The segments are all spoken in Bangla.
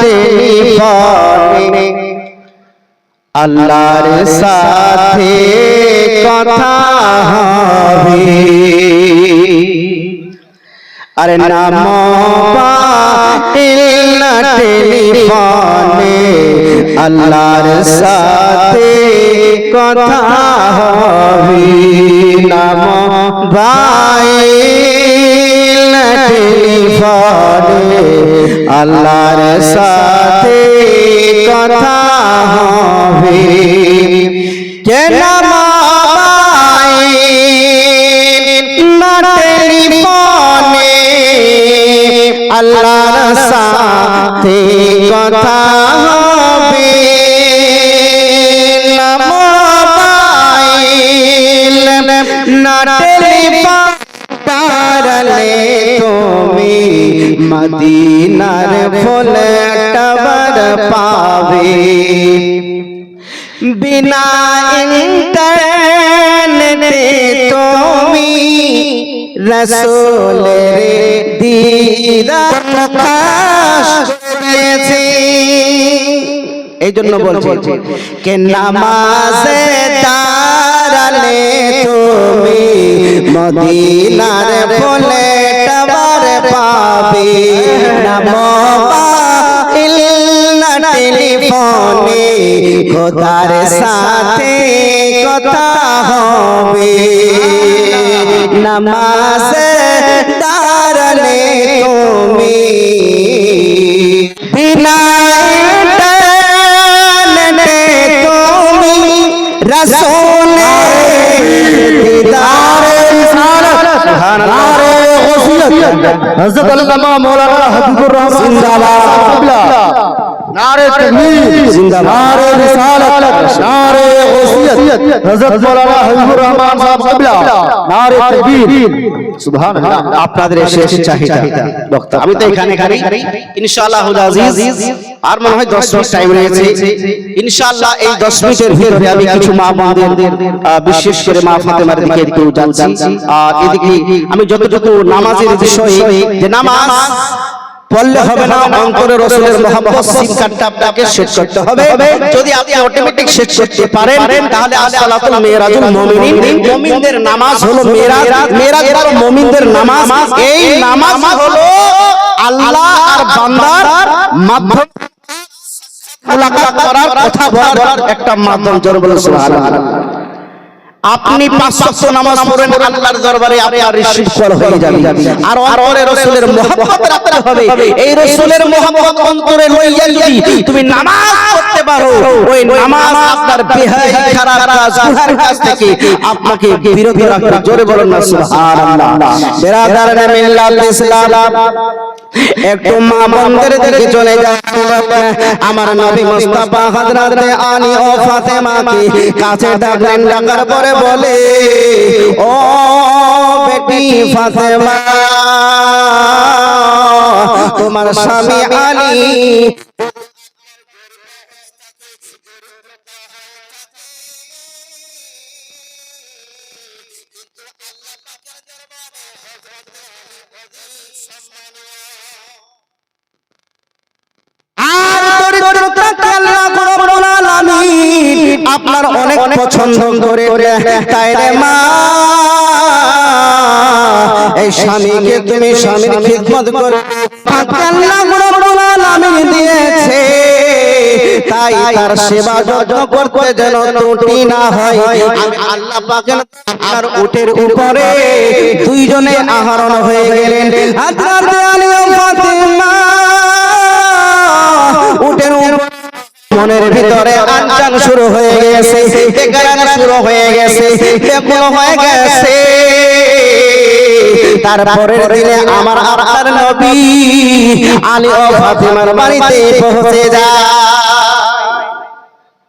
টেলিফোনে আল্লাহর সাথে কথা হবে। আরে নাম টেলিফোনে আল্লাহর সাথে কথা হবে। নাম ভাই টেলিফোনে আল্লাহর সাথে কথা হবে। কেন টেলিফোনে আল্লাহর সাথে কথা মদিনার ফুল টবর পাবে। বিনা ইন্টারনেটে তুমি রসুলের দিদার প্রকাশ করেছে। এই জন্য বলছি কে নামাজে তারালে তুমি মদিনার ফুলে টবার পাবে। না টেলিফোনে খোদার সাথে কথা হবে। নামাজে হযরত আল্লামা মাওলানা হাবিবুর রহমান। জিন্দাবাদ নারে তাকবীর জিন্দাবাদ। নারে রিসালাত নারে ওসিয়ত হযরত মাওলানা হাবিবুর রহমান সাহেব কিবলা। নারে তাকবীর। সুবহানাল্লাহ। আপনাদের শেষ চাহিদা। বক্তা আমি তো এখানে খালি। ইনশাআল্লাহ আজিজ। আর মনে হয় 10 মিনিট টাইম রয়েছে। ইনশাআল্লাহ এই 10 মিনিটের ভিতরে আমি কিছু মা বোনদের বিশেষ করে মা ফাতেমার দিকে একটু যাচ্ছি আর এদিকে আমি যতটুকু নামাজের বিষয়ে যে নামাজ পড়লে হবে না অন্তরে রসুলের মহব্বত সিম কার্ডটা আপনাকে সেট করতে হবে। যদি আপনি অটোমেটিক সেট করতে পারেন তাহলে আসসালাতুল মিরাজুল মুমিনিন মুমিনদের নামাজ হলো মিরাজ মিরাজ হলো মুমিনদের নামাজ। এই নামাজ হলো আল্লাহ আর বান্দার মাধ্যম মুলাকাত করার কথা বলার একটা মাধ্যম জোর বলে সুবহানাল্লাহ। আপনি পাঁচ ওয়াক্ত নামাজ পড়েন আল্লাহর দরবারে আপনার রিসিভ করা হয়ে যাবে। আর অন্তরে রাসূলের মহব্বত রাখতে হবে। এই রাসূলের মহব্বত অন্তরে লইয়া যদি তুমি নামাজ পড়তে পারো ওই নামাজ আপনার বেহাই খারাপ কাজ গুনার কাজ থেকে আপনাকে বিরত রাখবে জোরে বলুন না সুবহানাল্লাহ। বিরাদার মিল্লাত ইসলাম একটু মা মন্দির দিকে চলে যায় আমার নবী মুস্তাফা হযরত আলী ও ফাতেমাকে কাছে ডাকলেন ডাকার পরে বলে ও বেটি ফাতেমা তোমার স্বামী আলী আপনার অনেক পছন্দ করে তাই রে মা। এই স্বামীকে তুমি স্বামীর খিদমত করে তাকে আল্লাহ রাব্বুল আলামিন দিয়েছে। তাই তার সেবা যত্ন করতে যেন ত্রুটি না হয়। আমি আল্লাহ পাকের আর উটের উপরে দুইজনে আহরণ হয়ে গেলেন। উটের উপর মনের ভিতরে আনজান শুরু হয়ে গেছে। শুরু হয়ে গেছে। হয়ে গেছে। তারপরের দিনে আমার আপনার নবী আলী ও ফাতিমার বাড়িতে পৌঁছে যায়।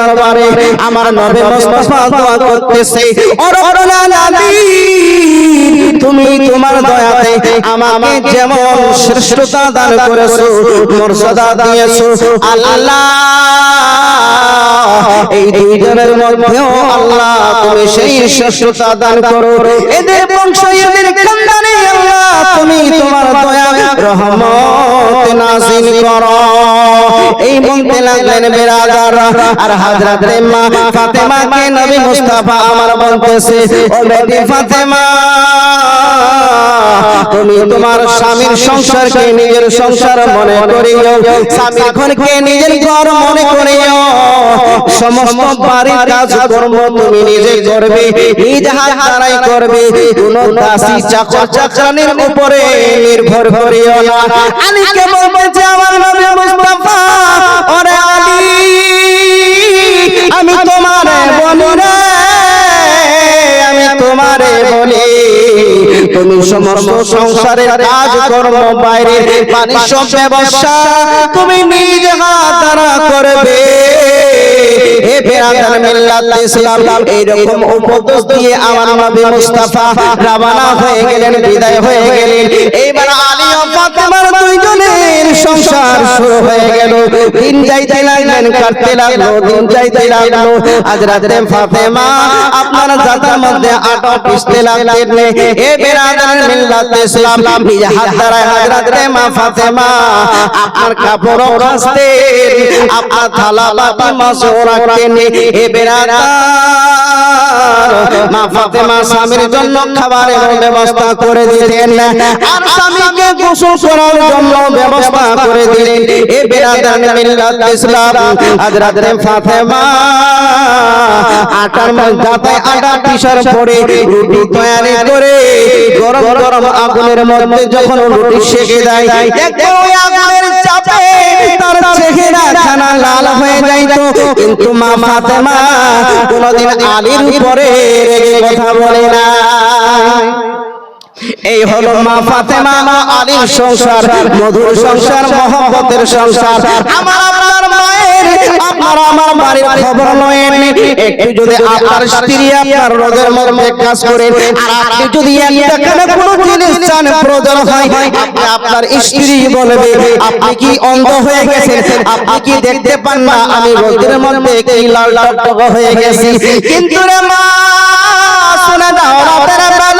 দরবারে আমার নবী মুস্তাফা দোয়া করতেছে। তুমি তোমার দয়াতে আমাকে যেমন শ্রেষ্ঠতা দান করেছ মর্যাদা দিয়েছ। আল্লাহ এই দুইজনের মধ্যেও আল্লাহ তুমি সেই শ্রেষ্ঠতা দান করো। এদের বংশ এদের খানদানে আল্লাহ তুমি তোমার দয়া রহমত নাযিল করো। এই বলতে লাগলেন বিরাদার আর হযরত মা ফাতেমাকে নবী মুস্তাফা আমার বলতেছে, ও বেটি ফাতেমা, তুমি তোমার স্বামীর সংসারকে নিজের সংসার মনে করিও, স্বামীর ঘরকে নিজের ঘর মনে করিও। সমস্ত বাড়ির কাজ কর্ম তুমি নিজে করবে, নিজ হাত দ্বারাই করবে। কোন দাসী চাকর চাকরানির উপরে নির্ভর করিও না। আলীকে বলতেছে আমার নবী মুস্তাফা? ওরে আলী আমি তোমারে বলি রে আমি তোমারে বলি তুমি সমস্ত সংসারের কাজ কর্ম বাইরে বাণিজ্য ব্যবসা তুমি নিজ হাত দ্বারা করবে। হে বেরাদার মিল্লাত ইসলাম এইরকম উপদেশ দিয়ে আমার নবী মুস্তাফা রওনা হয়ে গেলেন বিদায় হয়ে গেলেন। এইবার আলী ও ফাতেমার দুইজনের সংসার শুরু হয়ে গেল। দিন যাইতে লাগলেন কাটতে লাগল দিন যাইতে লাগল। আজ রাতে ফাতেমা আপনার জাতার মধ্যে আটা লাগলেন বেরাদার মিল্লাত ইসলাম নিজে হাত দ্বারা হাজরাতে মা ফাতেমা আপনার কাপড় কাস্তে আপনার থালা বাটি মাসও রাখতেন এ বেরাদার মা ফাতেমা স্বামীর জন্য খাবারের ব্যবস্থা করে দিলেন আর স্বামীকে গোসল করার জন্য ব্যবস্থা করে দিলেন। এ বেরাদার মিল্লাত ইসলাম হযরত ফাতেমা আটার মধ্যে আটা পিসার পরে রুটি তৈরি করে গরম গরম আগুনের মধ্যে যখন রুটি সেকে দেয় দেখো ওই আগুনের চাপে তার চেহারা খানা লাল হয়ে যাইতো। কিন্তু মা ফাতেমা কোনদিন আলীর উপরে কথা বলে না এই হলো মা ফাতেমা মা আলীর সংসার মধুর সংসার মহব্বতের সংসার। আমার আপনার মায়ের আপনার আমার বাড়ির খবর লয়েন একটু যদি আপনার স্ত্রী আপনার রোদের মধ্যে কাজ করেন আর আপনি যদি একটা কোনো জিনিস চান প্রয়োজন হয় আপনি আপনার স্ত্রী বলবে আপনি কি অন্ধ হয়ে গেছেন আপনি কি দেখতে পান না? আমি রোদের মধ্যে কি লাল টকটক হয়ে গেছি। কিন্তু রে মা শোনা দাও রাতের বেলা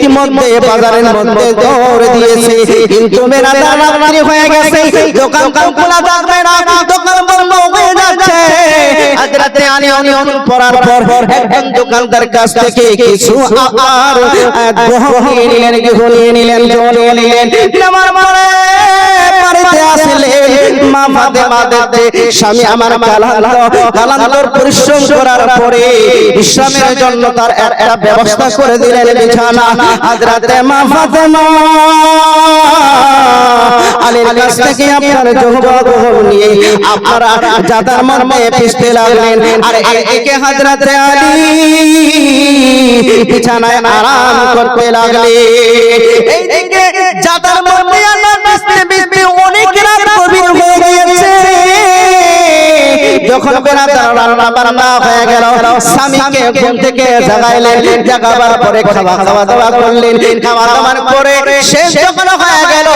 ইতিমধ্যে বাজারের মধ্যে দৌড় দিয়েছে। কিন্তু গেছে। দোকান খোলা থাকবে না। দোকান আজ রাতে আনি আনি অন পড়ার পর একজন দোকানদার কাছ থেকে কিছু আর গ্রহ নিলেন নিয়ে নিলেন জল নিলেন আমার মনে বাড়িতে আসলে মা ফাতেমা দেখতে, স্বামী আমার কালান্তর পরিশ্রম করার পরে ইসলামের জন্য তার একটা ব্যবস্থা করে দিলেন বিছানা। আজ রাতে মা কাছ থেকে আপনার জহবা গ্রহণ নিয়ে আপনারা জাদার মধ্যে পিছতে লাগলেন। আর একে হাজরাতে আলী বিছানায় আরাম করতে লাগলেন। এইদিকে জাদার মধ্যে আল্লাহ পিছতে পিছতে যখন বেড়াতে রান্না বান্না হয়ে গেল স্বামীকে ঘুম থেকে জাগাইলেন জাগাবার পরে খাওয়া খাওয়া দাওয়া করলেন। খাওয়া দাওয়ার পরে শেষ যখন হয়ে গেল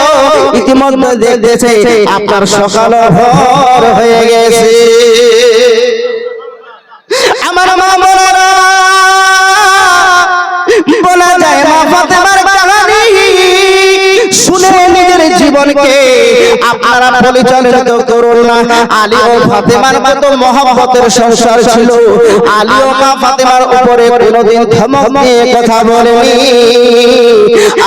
ইতিমধ্যে দেখতেছে আপনার সকাল ভোর হয়ে গেছে। আমার মা বোনেরা জীবনকে আপনারা পরিচালিত করুন না। আলী ও ফাতেমার মতো মহব্বতের সংসার ছিল। আলী ও মা ফাতেমার উপরে কোনোদিন ধমক দিয়ে কথা বলেনি।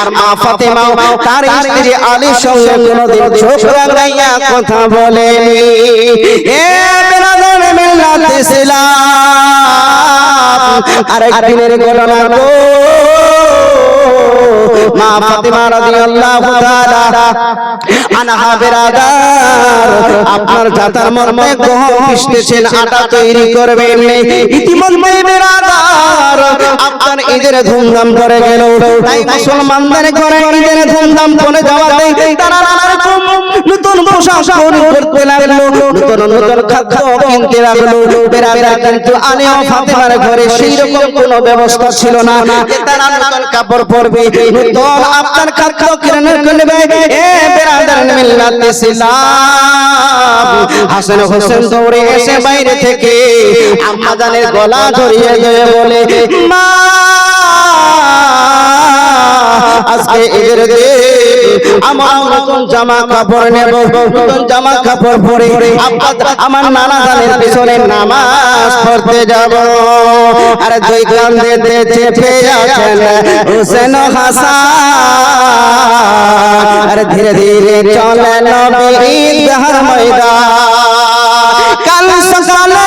আর মা ফাতেমা তার স্ত্রী আলীর সঙ্গে কোনোদিন চোখ রাঙাইয়া কথা বলেনি। ঘটনা গো। মা ফাতেমা রাদিয়াল্লাহু তাআলা আনহা বেরাদার আপনার জাতার গহম পিষতেছেন আটা তৈরি করবেন ইতিমধ্যে বেরাদার আপনার ঈদের ধুমধাম করে গেল। তাই মুসলমানদের ঘরে ঈদের ধুমধাম করে যাওয়াতে তারা নতুন পোশাক করতে লাগল নতুন নতুন খাদ্য কিনতে লাগল। বেরাদার কিন্তু ফাতেমার ঘরে সেই রকম কোনো ব্যবস্থা ছিল না তারা নতুন কাপড় পরবে নতুন আপনার খাদ্য কিনে কিনবে এ বেরাদার মিল্লাত ইসলাম হাসান হোসেন দৌড়ে এসে বাইরে থেকে আমাদের গলা ধরিয়ে দিয়ে বলে মা আজকে ঈদের দিন আমার নতুন জামা কাপড় নেব, নতুন জামা কাপড় পরে আমার নানা জানের পিছনে নামাজ পড়তে যাব। আর দুই কান্দে চেপে আছেন হোসেন হাসান। আর ধীরে ধীরে চলে নবী ঈদগাহ ময়দান। কাল সকালে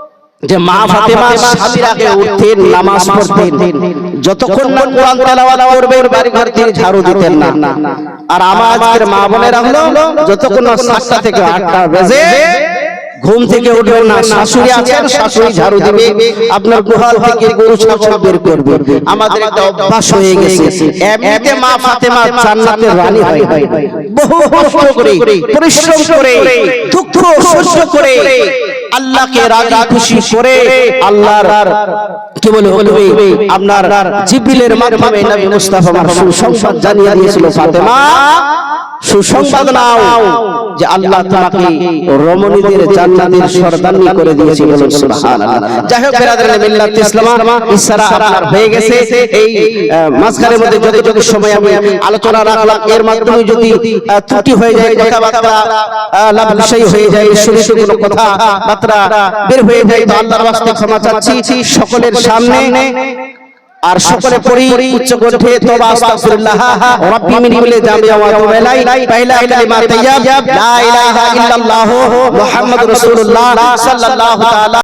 যে মা ফাতেমা স্বামীর আগে উঠতেন নামাজ পড়তেন। যতক্ষণ না কোরআন তেলাওয়াত করবেন বাড়ি ঘর তিনি ঝাড়ু দিতেন না। আর আমার আজকের মা বোনেরা হলো যতক্ষণ না সাতটা থেকে আটটা বেজে ঘুম থেকে উঠবেন না শাশুড়ি আছেন শাশুড়ি ঝাড়ু দিবে আপনার গুহাল থেকে গরু ছাগল বের করবে। আমাদের একটা অভ্যাস হয়ে গেছে। এমনিতে মা ফাতেমা জান্নাতের রানী হয়। বহু কষ্ট করে পরিশ্রম করে দুঃখ সহ্য করে আল্লাহকে রাজি খুশি করে আল্লাহর কি বলে বলবে? আপনার জিবিলের মাধ্যমে নবী মুস্তাফা মারসুল সুসংবাদ জানিয়ে দিয়েছিল ফাতেমা। সুসংবাদ নাও যে আল্লাহ তোমাকে রমণীদের জান্নাতের সর্দানি করে দিয়েছে বলুন সুবহানাল্লাহ। যাই হোক বেরাদারানে মিল্লাত ইসলাম ইসরা আপনার হয়ে গেছে। এই মাঝখানের মধ্যে যতটুকু সময় আমি আলোচনা রাখলাম এর মাধ্যমে যদি ত্রুটি হয়ে যায় কথাবার্তা লাভ বিষয় হয়ে যায় শুনে শুনে কোনো কথা বার্তা বের হয়ে যায় তো আল্লাহর ওয়াস্তে ক্ষমা চাচ্ছি সকলের সামনে আর সকলে পড়ি উচ্চ কণ্ঠে তওবা আস্তাগফিরুল্লাহ। রাব্বি মিন কুল্লি জামি ওয়া তুবু ইলাই পহলা কালিমা তাইয়্যিব লা ইলাহা ইল্লাল্লাহ মুহাম্মাদুর রাসূলুল্লাহ সাল্লাল্লাহু তাআলা